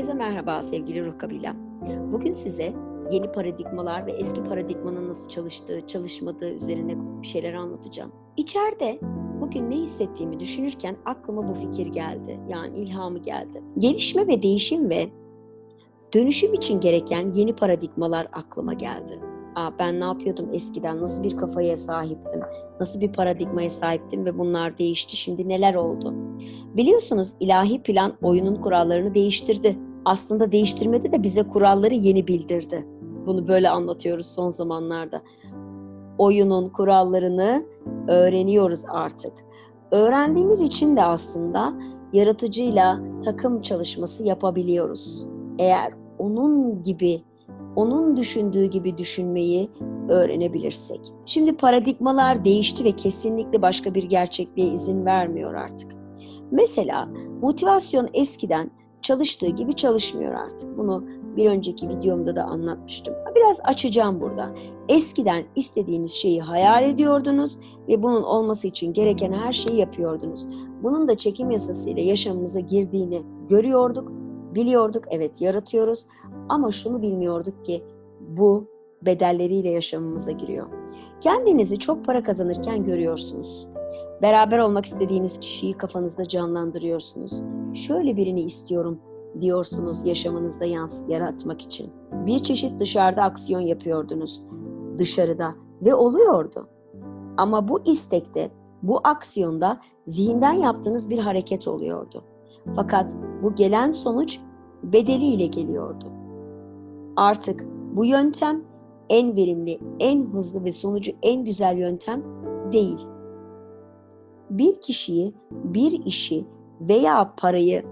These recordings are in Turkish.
Herkese merhaba sevgili ruh kabilem. Bugün size yeni paradigmalar ve eski paradigmanın nasıl çalıştığı, çalışmadığı üzerine bir şeyler anlatacağım. İçeride bugün ne hissettiğimi düşünürken aklıma bu fikir geldi. Yani ilhamı geldi. Gelişme ve değişim ve dönüşüm için gereken yeni paradigmalar aklıma geldi. Aa, ben ne yapıyordum eskiden, nasıl bir kafaya sahiptim, nasıl bir paradigmaya sahiptim ve bunlar değişti, şimdi neler oldu? Biliyorsunuz ilahi plan oyunun kurallarını değiştirdi. Aslında değiştirmedi de bize kuralları yeni bildirdi. Bunu böyle anlatıyoruz son zamanlarda. Oyunun kurallarını öğreniyoruz artık. Öğrendiğimiz için de aslında yaratıcıyla takım çalışması yapabiliyoruz. Eğer onun gibi onun düşündüğü gibi düşünmeyi öğrenebilirsek. Şimdi paradigmalar değişti ve kesinlikle başka bir gerçekliğe izin vermiyor artık. Mesela motivasyon eskiden çalıştığı gibi çalışmıyor artık. Bunu bir önceki videomda da anlatmıştım. Biraz açacağım burada. Eskiden istediğiniz şeyi hayal ediyordunuz ve bunun olması için gereken her şeyi yapıyordunuz. Bunun da çekim yasasıyla yaşamımıza girdiğini görüyorduk, biliyorduk. Evet yaratıyoruz ama şunu bilmiyorduk ki bu bedelleriyle yaşamımıza giriyor. Kendinizi çok para kazanırken görüyorsunuz. Beraber olmak istediğiniz kişiyi kafanızda canlandırıyorsunuz. Şöyle birini istiyorum diyorsunuz yaşamınızda yans yaratmak için. Bir çeşit dışarıda aksiyon yapıyordunuz dışarıda ve oluyordu. Ama bu istekte, bu aksiyonda zihinden yaptığınız bir hareket oluyordu. Fakat bu gelen sonuç bedeliyle geliyordu. Artık bu yöntem en verimli, en hızlı ve sonucu en güzel yöntem değil. Bir kişiyi, bir işi veya parayı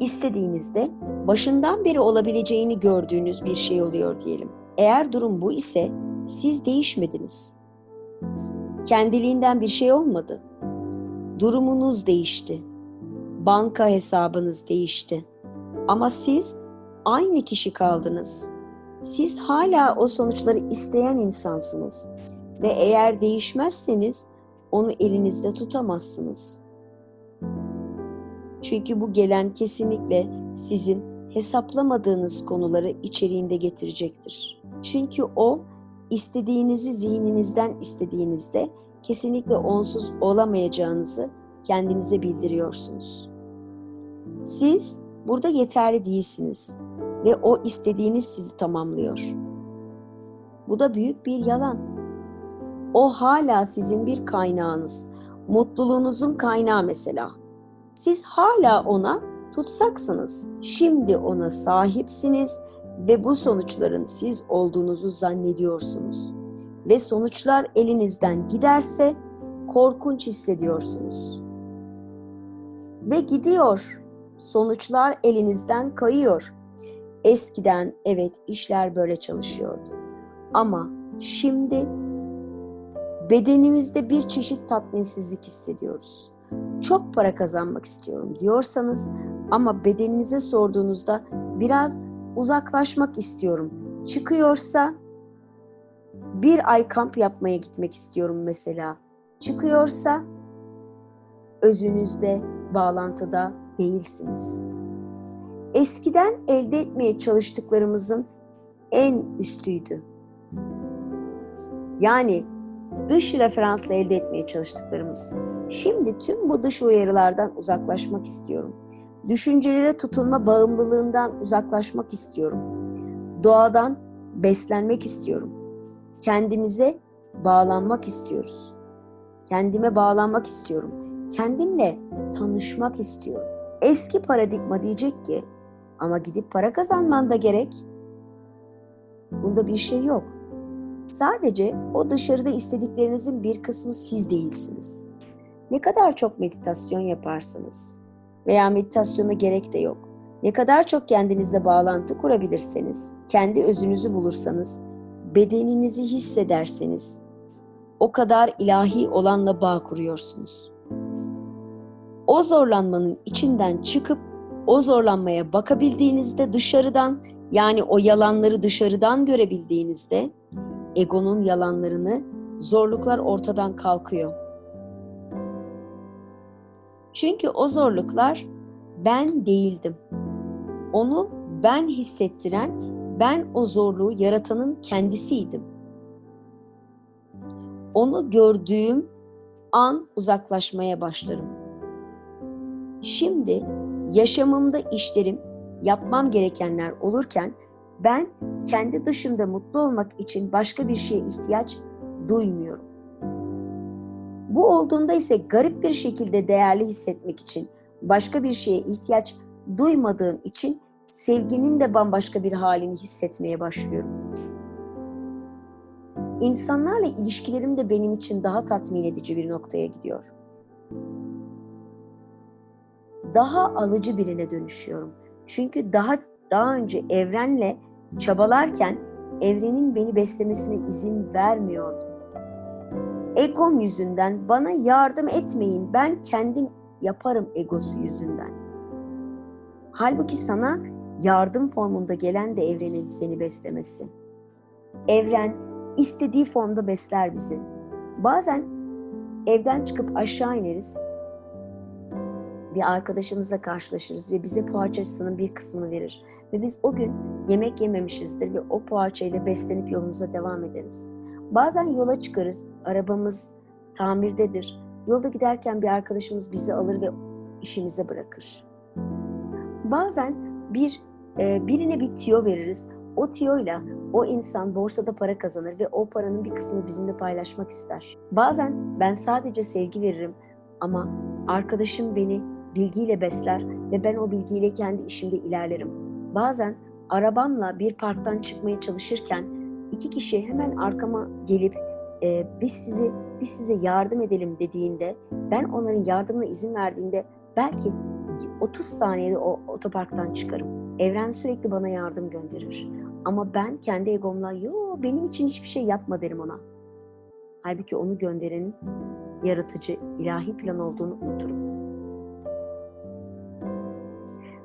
istediğinizde başından beri olabileceğini gördüğünüz bir şey oluyor diyelim. Eğer durum bu ise siz değişmediniz. Kendiliğinden bir şey olmadı. Durumunuz değişti. Banka hesabınız değişti. Ama siz aynı kişi kaldınız. Siz hala o sonuçları isteyen insansınız ve eğer değişmezseniz onu elinizde tutamazsınız. Çünkü bu gelen kesinlikle sizin hesaplamadığınız konuları içeriğinde getirecektir. Çünkü o istediğinizi zihninizden istediğinizde kesinlikle onsuz olamayacağınızı kendinize bildiriyorsunuz. Siz burada yeterli değilsiniz ve o istediğiniz sizi tamamlıyor. Bu da büyük bir yalan. O hala sizin bir kaynağınız. Mutluluğunuzun kaynağı mesela. Siz hala ona tutsaksınız. Şimdi ona sahipsiniz ve bu sonuçların siz olduğunuzu zannediyorsunuz. Ve sonuçlar elinizden giderse korkunç hissediyorsunuz. Ve gidiyor. Sonuçlar elinizden kayıyor. Eskiden evet işler böyle çalışıyordu. Ama şimdi bedenimizde bir çeşit tatminsizlik hissediyoruz. Çok para kazanmak istiyorum diyorsanız ama bedeninize sorduğunuzda biraz uzaklaşmak istiyorum çıkıyorsa bir ay kamp yapmaya gitmek istiyorum mesela. Çıkıyorsa özünüzde bağlantıda değilsiniz. Eskiden elde etmeye çalıştıklarımızın en üstüydü. Yani dış referansla elde etmeye çalıştıklarımız. Şimdi tüm bu dış uyarılardan uzaklaşmak istiyorum. Düşüncelere tutunma bağımlılığından uzaklaşmak istiyorum. Doğadan beslenmek istiyorum. Kendimize bağlanmak istiyoruz. Kendime bağlanmak istiyorum. Kendimle tanışmak istiyorum. Eski paradigma diyecek ki ama gidip para kazanman da gerek. Bunda bir şey yok. Sadece o dışarıda istediklerinizin bir kısmı siz değilsiniz. Ne kadar çok meditasyon yaparsanız veya meditasyona gerek de yok. Ne kadar çok kendinizle bağlantı kurabilirseniz, kendi özünüzü bulursanız, bedeninizi hissederseniz o kadar ilahi olanla bağ kuruyorsunuz. O zorlanmanın içinden çıkıp o zorlanmaya bakabildiğinizde dışarıdan yani o yalanları dışarıdan görebildiğinizde egonun yalanlarını zorluklar ortadan kalkıyor. Çünkü o zorluklar ben değildim. Onu ben hissettiren, ben o zorluğu yaratanın kendisiydim. Onu gördüğüm an uzaklaşmaya başlarım. Şimdi yaşamımda işlerim, yapmam gerekenler olurken ben kendi dışımda mutlu olmak için başka bir şeye ihtiyaç duymuyorum. Bu olduğunda ise garip bir şekilde değerli hissetmek için başka bir şeye ihtiyaç duymadığım için sevginin de bambaşka bir halini hissetmeye başlıyorum. İnsanlarla ilişkilerim de benim için daha tatmin edici bir noktaya gidiyor. Daha alıcı birine dönüşüyorum. Çünkü daha daha önce evrenle çabalarken evrenin beni beslemesine izin vermiyordum. Egom yüzünden bana yardım etmeyin ben kendim yaparım egosu yüzünden. Halbuki sana yardım formunda gelen de evrenin seni beslemesi. Evren istediği formda besler bizi. Bazen evden çıkıp aşağı ineriz. Bir arkadaşımızla karşılaşırız ve bize poğaçasının bir kısmını verir. Ve biz o gün yemek yememişizdir ve o poğaçayla beslenip yolumuza devam ederiz. Bazen yola çıkarız, arabamız tamirdedir. Yolda giderken bir arkadaşımız bizi alır ve işimize bırakır. Bazen bir e, birine bir tiyo veririz. O tiyoyla o insan borsada para kazanır ve o paranın bir kısmını bizimle paylaşmak ister. Bazen ben sadece sevgi veririm ama arkadaşım beni bilgiyle besler ve ben o bilgiyle kendi işimde ilerlerim. Bazen arabamla bir parktan çıkmaya çalışırken iki kişi hemen arkama gelip e, biz sizi biz size yardım edelim dediğinde ben onların yardımına izin verdiğimde belki 30 saniyede o otoparktan çıkarım. Evren sürekli bana yardım gönderir. Ama ben kendi egomla yo benim için hiçbir şey yapma derim ona. Halbuki onu gönderenin yaratıcı, ilahi plan olduğunu unuturum.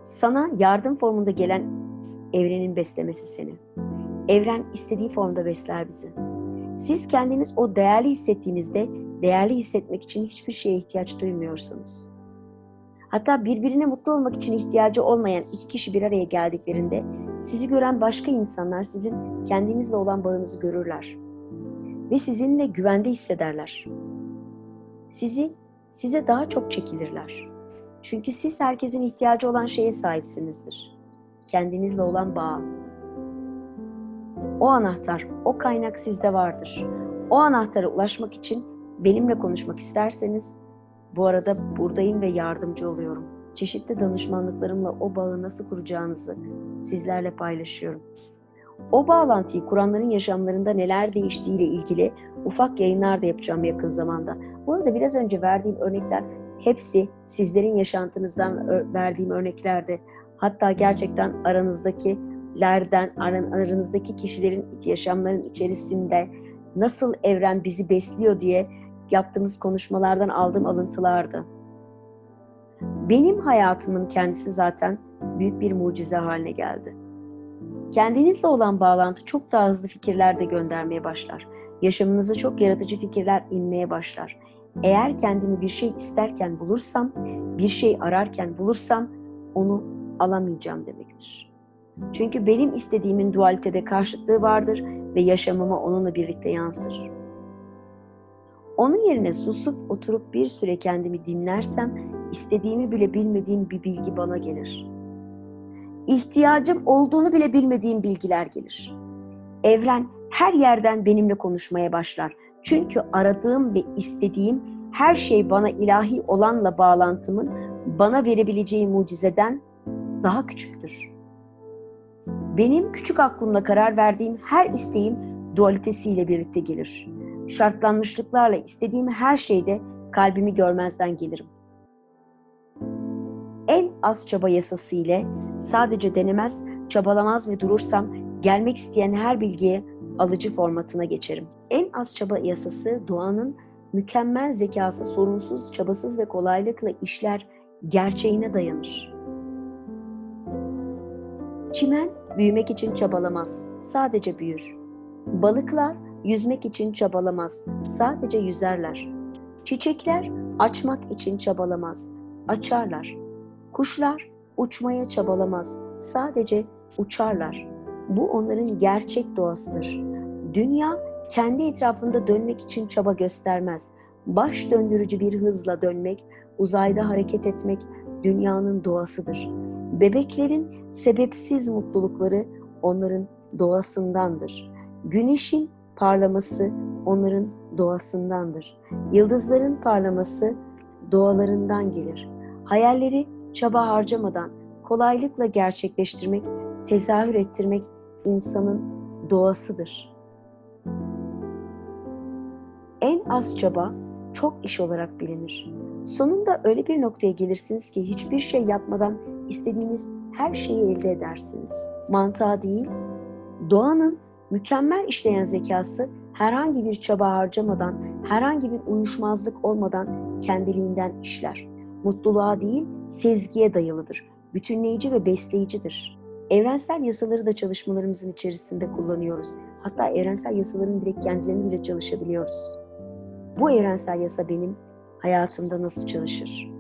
Sana yardım formunda gelen evrenin beslemesi seni. Evren istediği formda besler bizi. Siz kendiniz o değerli hissettiğinizde değerli hissetmek için hiçbir şeye ihtiyaç duymuyorsunuz. Hatta birbirine mutlu olmak için ihtiyacı olmayan iki kişi bir araya geldiklerinde sizi gören başka insanlar sizin kendinizle olan bağınızı görürler ve sizinle güvende hissederler. Sizi size daha çok çekilirler. Çünkü siz herkesin ihtiyacı olan şeye sahipsinizdir. Kendinizle olan bağ. O anahtar, o kaynak sizde vardır. O anahtara ulaşmak için benimle konuşmak isterseniz bu arada buradayım ve yardımcı oluyorum. Çeşitli danışmanlıklarımla o bağı nasıl kuracağınızı sizlerle paylaşıyorum. O bağlantıyı kuranların yaşamlarında neler değiştiğiyle ilgili ufak yayınlar da yapacağım yakın zamanda. Bu arada biraz önce verdiğim örnekler hepsi sizlerin yaşantınızdan verdiğim örneklerde. Hatta gerçekten aranızdakilerden, aranızdaki kişilerin yaşamların içerisinde nasıl evren bizi besliyor diye yaptığımız konuşmalardan aldığım alıntılardı. Benim hayatımın kendisi zaten büyük bir mucize haline geldi. Kendinizle olan bağlantı çok daha hızlı fikirler de göndermeye başlar. Yaşamınıza çok yaratıcı fikirler inmeye başlar. Eğer kendimi bir şey isterken bulursam, bir şey ararken bulursam onu alamayacağım demektir. Çünkü benim istediğimin dualitede karşıtlığı vardır ve yaşamıma onunla birlikte yansır. Onun yerine susup oturup bir süre kendimi dinlersem istediğimi bile bilmediğim bir bilgi bana gelir. İhtiyacım olduğunu bile bilmediğim bilgiler gelir. Evren her yerden benimle konuşmaya başlar. Çünkü aradığım ve istediğim her şey bana ilahi olanla bağlantımın bana verebileceği mucizeden daha küçüktür. Benim küçük aklımla karar verdiğim her isteğim dualitesiyle birlikte gelir şartlanmışlıklarla istediğim her şeyde kalbimi görmezden gelirim. En az çaba yasası ile sadece denemez, çabalamaz ve durursam gelmek isteyen her bilgiye alıcı formatına geçerim. En az çaba yasası doğanın mükemmel zekası sorunsuz, çabasız ve kolaylıkla işler gerçeğine dayanır. Çimen büyümek için çabalamaz, sadece büyür. Balıklar yüzmek için çabalamaz, sadece yüzerler. Çiçekler açmak için çabalamaz, açarlar. Kuşlar uçmaya çabalamaz. Sadece uçarlar. Bu onların gerçek doğasıdır. Dünya kendi etrafında dönmek için çaba göstermez. Baş döndürücü bir hızla dönmek, uzayda hareket etmek dünyanın doğasıdır. Bebeklerin sebepsiz mutlulukları onların doğasındandır. Güneşin parlaması onların doğasındandır. Yıldızların parlaması doğalarından gelir. Hayalleri çaba harcamadan kolaylıkla gerçekleştirmek, tezahür ettirmek insanın doğasıdır. En az çaba çok iş olarak bilinir. Sonunda öyle bir noktaya gelirsiniz ki hiçbir şey yapmadan istediğiniz her şeyi elde edersiniz. Mantığa değil, doğanın mükemmel işleyen zekası herhangi bir çaba harcamadan, herhangi bir uyuşmazlık olmadan kendiliğinden işler. Mutluluğa değil, sezgiye dayalıdır. Bütünleyici ve besleyicidir. Evrensel yasaları da çalışmalarımızın içerisinde kullanıyoruz. Hatta evrensel yasaların direkt kendilerini bile çalışabiliyoruz. Bu evrensel yasa benim hayatımda nasıl çalışır?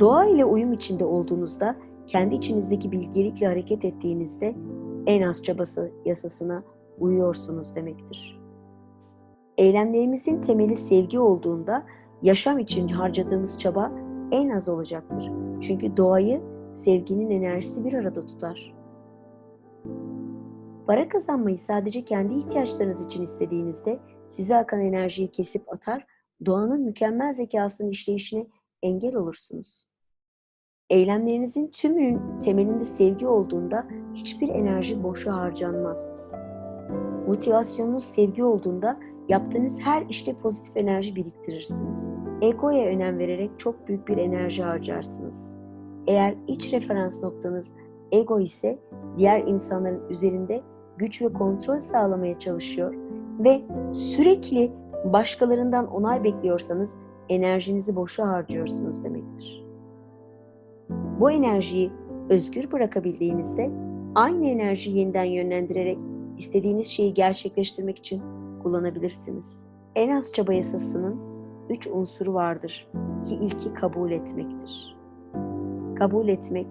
Doğa ile uyum içinde olduğunuzda, kendi içinizdeki bilgelikle hareket ettiğinizde en az çabası yasasına uyuyorsunuz demektir. Eylemlerimizin temeli sevgi olduğunda yaşam için harcadığımız çaba en az olacaktır. Çünkü doğayı sevginin enerjisi bir arada tutar. Para kazanmayı sadece kendi ihtiyaçlarınız için istediğinizde size akan enerjiyi kesip atar, doğanın mükemmel zekasının işleyişine engel olursunuz. Eylemlerinizin tümünün temelinde sevgi olduğunda hiçbir enerji boşa harcanmaz. Motivasyonunuz sevgi olduğunda yaptığınız her işte pozitif enerji biriktirirsiniz. Egoya önem vererek çok büyük bir enerji harcarsınız. Eğer iç referans noktanız ego ise diğer insanların üzerinde güç ve kontrol sağlamaya çalışıyor ve sürekli başkalarından onay bekliyorsanız enerjinizi boşa harcıyorsunuz demektir. Bu enerjiyi özgür bırakabildiğinizde aynı enerjiyi yeniden yönlendirerek istediğiniz şeyi gerçekleştirmek için kullanabilirsiniz. En az çaba yasasının üç unsuru vardır ki ilki kabul etmektir. Kabul etmek,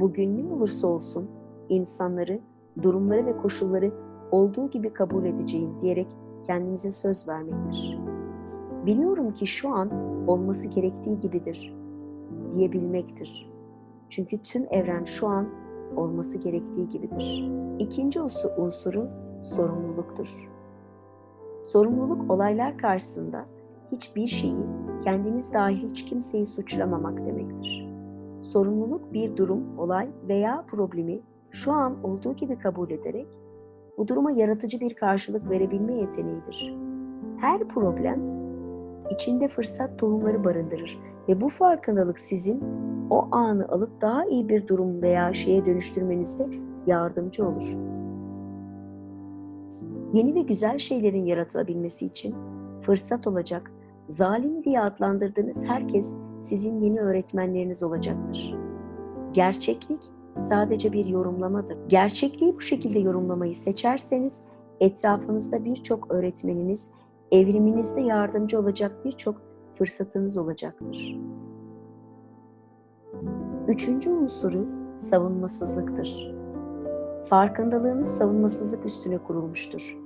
bugün ne olursa olsun insanları, durumları ve koşulları olduğu gibi kabul edeceğim diyerek kendinize söz vermektir. Biliyorum ki şu an olması gerektiği gibidir diyebilmektir. Çünkü tüm evren şu an olması gerektiği gibidir. İkinci unsuru sorumluluktur. Sorumluluk olaylar karşısında hiçbir şeyi, kendiniz dahil hiç kimseyi suçlamamak demektir. Sorumluluk bir durum, olay veya problemi şu an olduğu gibi kabul ederek bu duruma yaratıcı bir karşılık verebilme yeteneğidir. Her problem içinde fırsat tohumları barındırır ve bu farkındalık sizin o anı alıp daha iyi bir durum veya şeye dönüştürmenizde yardımcı olur. Yeni ve güzel şeylerin yaratılabilmesi için fırsat olacak, zalim diye adlandırdığınız herkes sizin yeni öğretmenleriniz olacaktır. Gerçeklik sadece bir yorumlamadır. Gerçekliği bu şekilde yorumlamayı seçerseniz etrafınızda birçok öğretmeniniz, evriminizde yardımcı olacak birçok fırsatınız olacaktır. Üçüncü unsuru savunmasızlıktır. Farkındalığınız savunmasızlık üstüne kurulmuştur.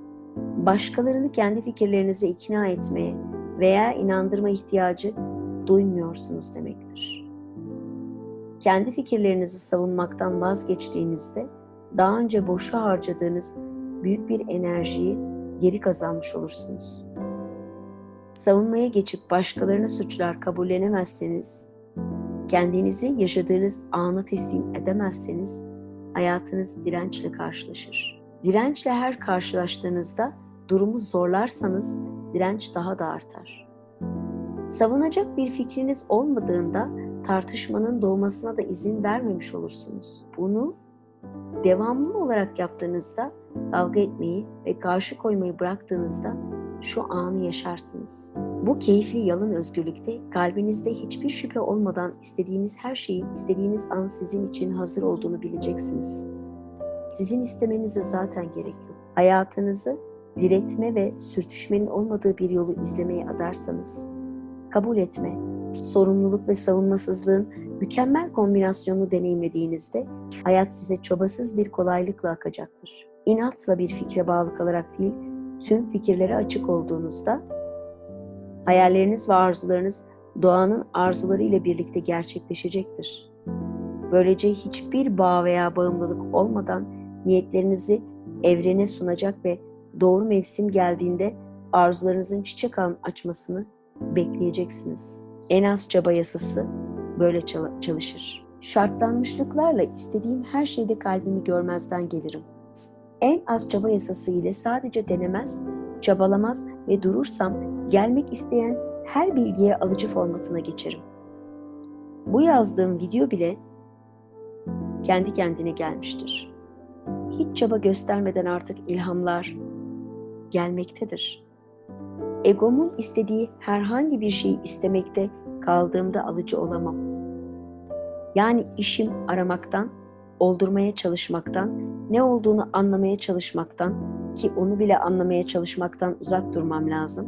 Başkalarını kendi fikirlerinize ikna etmeye veya inandırma ihtiyacı duymuyorsunuz demektir. Kendi fikirlerinizi savunmaktan vazgeçtiğinizde daha önce boşa harcadığınız büyük bir enerjiyi geri kazanmış olursunuz. Savunmaya geçip başkalarını suçlar kabullenemezseniz, kendinizi yaşadığınız ana teslim edemezseniz hayatınız dirençle karşılaşır. Dirençle her karşılaştığınızda durumu zorlarsanız direnç daha da artar. Savunacak bir fikriniz olmadığında tartışmanın doğmasına da izin vermemiş olursunuz. Bunu devamlı olarak yaptığınızda kavga etmeyi ve karşı koymayı bıraktığınızda şu anı yaşarsınız. Bu keyifli yalın özgürlükte kalbinizde hiçbir şüphe olmadan istediğiniz her şeyin istediğiniz an sizin için hazır olduğunu bileceksiniz. Sizin istemenize zaten gerek yok. Hayatınızı diretme ve sürtüşmenin olmadığı bir yolu izlemeye adarsanız, kabul etme, sorumluluk ve savunmasızlığın Mükemmel kombinasyonu deneyimlediğinizde hayat size çabasız bir kolaylıkla akacaktır. İnatla bir fikre bağlı kalarak değil, tüm fikirlere açık olduğunuzda hayalleriniz ve arzularınız doğanın arzuları ile birlikte gerçekleşecektir. Böylece hiçbir bağ veya bağımlılık olmadan niyetlerinizi evrene sunacak ve doğru mevsim geldiğinde arzularınızın çiçek açmasını bekleyeceksiniz. En az çaba yasası böyle çalışır. Şartlanmışlıklarla istediğim her şeyde kalbimi görmezden gelirim. En az çaba yasası ile sadece denemez, çabalamaz ve durursam gelmek isteyen her bilgiye alıcı formatına geçerim. Bu yazdığım video bile kendi kendine gelmiştir. Hiç çaba göstermeden artık ilhamlar gelmektedir. Egomun istediği herhangi bir şeyi istemekte kaldığımda alıcı olamam. Yani işim aramaktan, oldurmaya çalışmaktan, ne olduğunu anlamaya çalışmaktan ki onu bile anlamaya çalışmaktan uzak durmam lazım.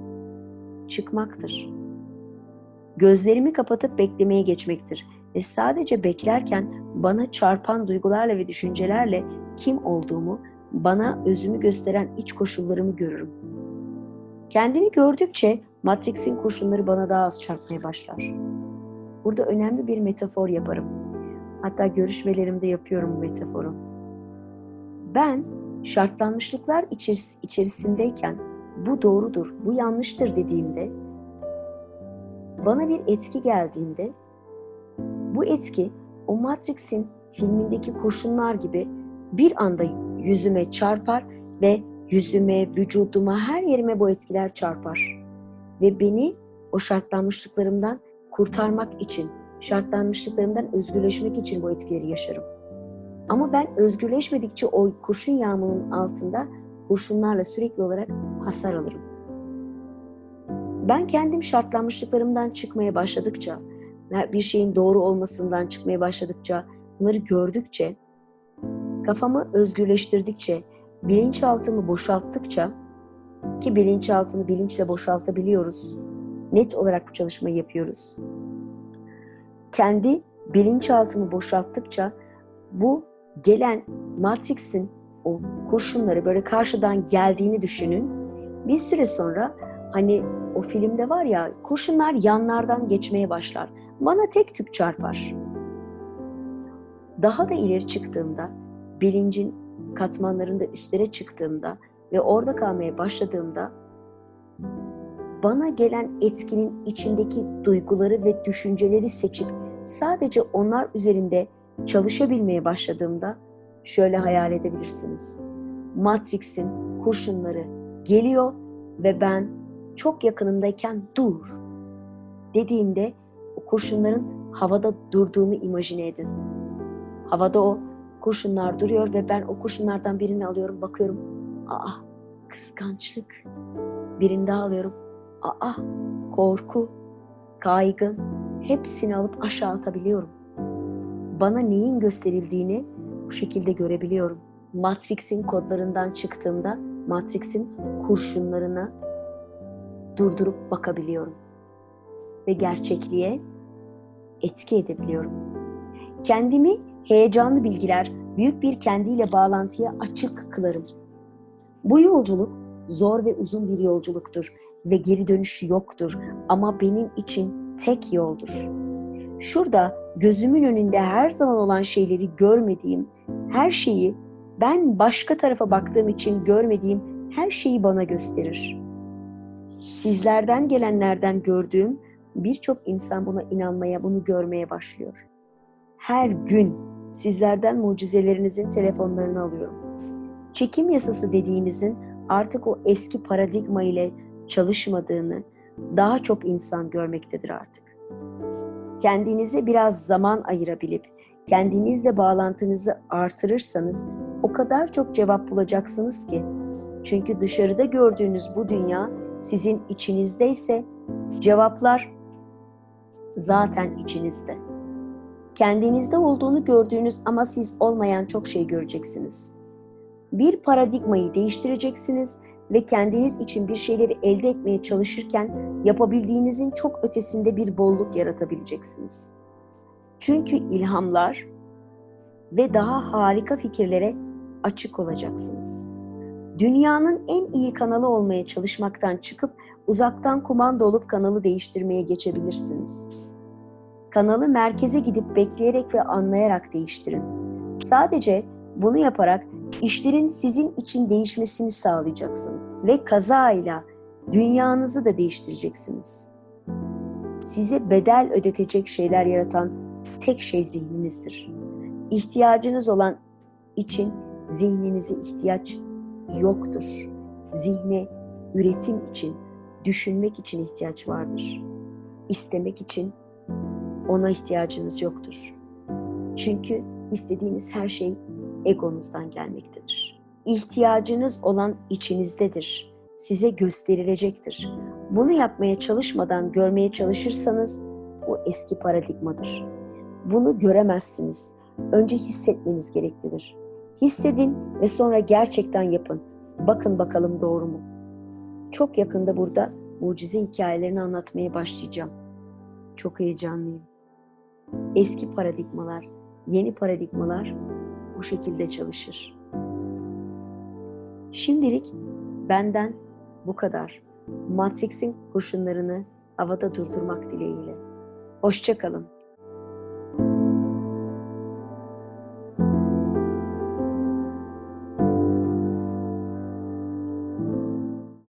Çıkmaktır. Gözlerimi kapatıp beklemeye geçmektir ve sadece beklerken bana çarpan duygularla ve düşüncelerle kim olduğumu, bana özümü gösteren iç koşullarımı görürüm. Kendimi gördükçe Matrix'in kurşunları bana daha az çarpmaya başlar. Burada önemli bir metafor yaparım. Hatta görüşmelerimde yapıyorum bu metaforu. Ben şartlanmışlıklar içeris- içerisindeyken bu doğrudur, bu yanlıştır dediğimde bana bir etki geldiğinde bu etki o Matrix'in filmindeki kurşunlar gibi bir anda yüzüme çarpar ve yüzüme, vücuduma, her yerime bu etkiler çarpar. Ve beni o şartlanmışlıklarımdan kurtarmak için, şartlanmışlıklarımdan özgürleşmek için bu etkileri yaşarım. Ama ben özgürleşmedikçe o kurşun yağmurunun altında kurşunlarla sürekli olarak hasar alırım. Ben kendim şartlanmışlıklarımdan çıkmaya başladıkça, bir şeyin doğru olmasından çıkmaya başladıkça, bunları gördükçe, kafamı özgürleştirdikçe, bilinçaltımı boşalttıkça ki bilinçaltını bilinçle boşaltabiliyoruz. Net olarak bu çalışmayı yapıyoruz. Kendi bilinçaltımı boşalttıkça bu gelen Matrix'in o kurşunları böyle karşıdan geldiğini düşünün. Bir süre sonra hani o filmde var ya kurşunlar yanlardan geçmeye başlar. Bana tek tük çarpar. Daha da ileri çıktığımda bilincin katmanlarında üstlere çıktığımda ve orada kalmaya başladığımda bana gelen etkinin içindeki duyguları ve düşünceleri seçip sadece onlar üzerinde çalışabilmeye başladığımda şöyle hayal edebilirsiniz. Matrix'in kurşunları geliyor ve ben çok yakınımdayken dur dediğimde o kurşunların havada durduğunu imajine edin. Havada o kurşunlar duruyor ve ben o kurşunlardan birini alıyorum bakıyorum. Aa kıskançlık. Birini daha alıyorum. Aa korku, kaygı hepsini alıp aşağı atabiliyorum. Bana neyin gösterildiğini bu şekilde görebiliyorum. Matrix'in kodlarından çıktığımda Matrix'in kurşunlarına durdurup bakabiliyorum. Ve gerçekliğe etki edebiliyorum. Kendimi heyecanlı bilgiler, büyük bir kendiyle bağlantıya açık kılarım. Bu yolculuk zor ve uzun bir yolculuktur ve geri dönüşü yoktur ama benim için tek yoldur. Şurada gözümün önünde her zaman olan şeyleri görmediğim, her şeyi ben başka tarafa baktığım için görmediğim her şeyi bana gösterir. Sizlerden gelenlerden gördüğüm birçok insan buna inanmaya, bunu görmeye başlıyor. Her gün sizlerden mucizelerinizin telefonlarını alıyorum. Çekim yasası dediğimizin artık o eski paradigma ile çalışmadığını daha çok insan görmektedir artık. Kendinize biraz zaman ayırabilip kendinizle bağlantınızı artırırsanız o kadar çok cevap bulacaksınız ki. Çünkü dışarıda gördüğünüz bu dünya sizin içinizdeyse cevaplar zaten içinizde. Kendinizde olduğunu gördüğünüz ama siz olmayan çok şey göreceksiniz. Bir paradigmayı değiştireceksiniz ve kendiniz için bir şeyleri elde etmeye çalışırken yapabildiğinizin çok ötesinde bir bolluk yaratabileceksiniz. Çünkü ilhamlar ve daha harika fikirlere açık olacaksınız. Dünyanın en iyi kanalı olmaya çalışmaktan çıkıp uzaktan kumanda olup kanalı değiştirmeye geçebilirsiniz. Kanalı merkeze gidip bekleyerek ve anlayarak değiştirin. Sadece bunu yaparak işlerin sizin için değişmesini sağlayacaksınız ve kazayla dünyanızı da değiştireceksiniz. Size bedel ödetecek şeyler yaratan tek şey zihninizdir. İhtiyacınız olan için zihninize ihtiyaç yoktur. Zihne üretim için, düşünmek için ihtiyaç vardır. İstemek için ona ihtiyacınız yoktur. Çünkü istediğiniz her şey egonuzdan gelmektedir. İhtiyacınız olan içinizdedir. Size gösterilecektir. Bunu yapmaya çalışmadan görmeye çalışırsanız bu eski paradigmadır. Bunu göremezsiniz. Önce hissetmeniz gereklidir. Hissedin ve sonra gerçekten yapın. Bakın bakalım doğru mu? Çok yakında burada mucize hikayelerini anlatmaya başlayacağım. Çok heyecanlıyım. Eski paradigmalar, yeni paradigmalar bu şekilde çalışır. Şimdilik benden bu kadar. Matrix'in kurşunlarını havada durdurmak dileğiyle. Hoşçakalın.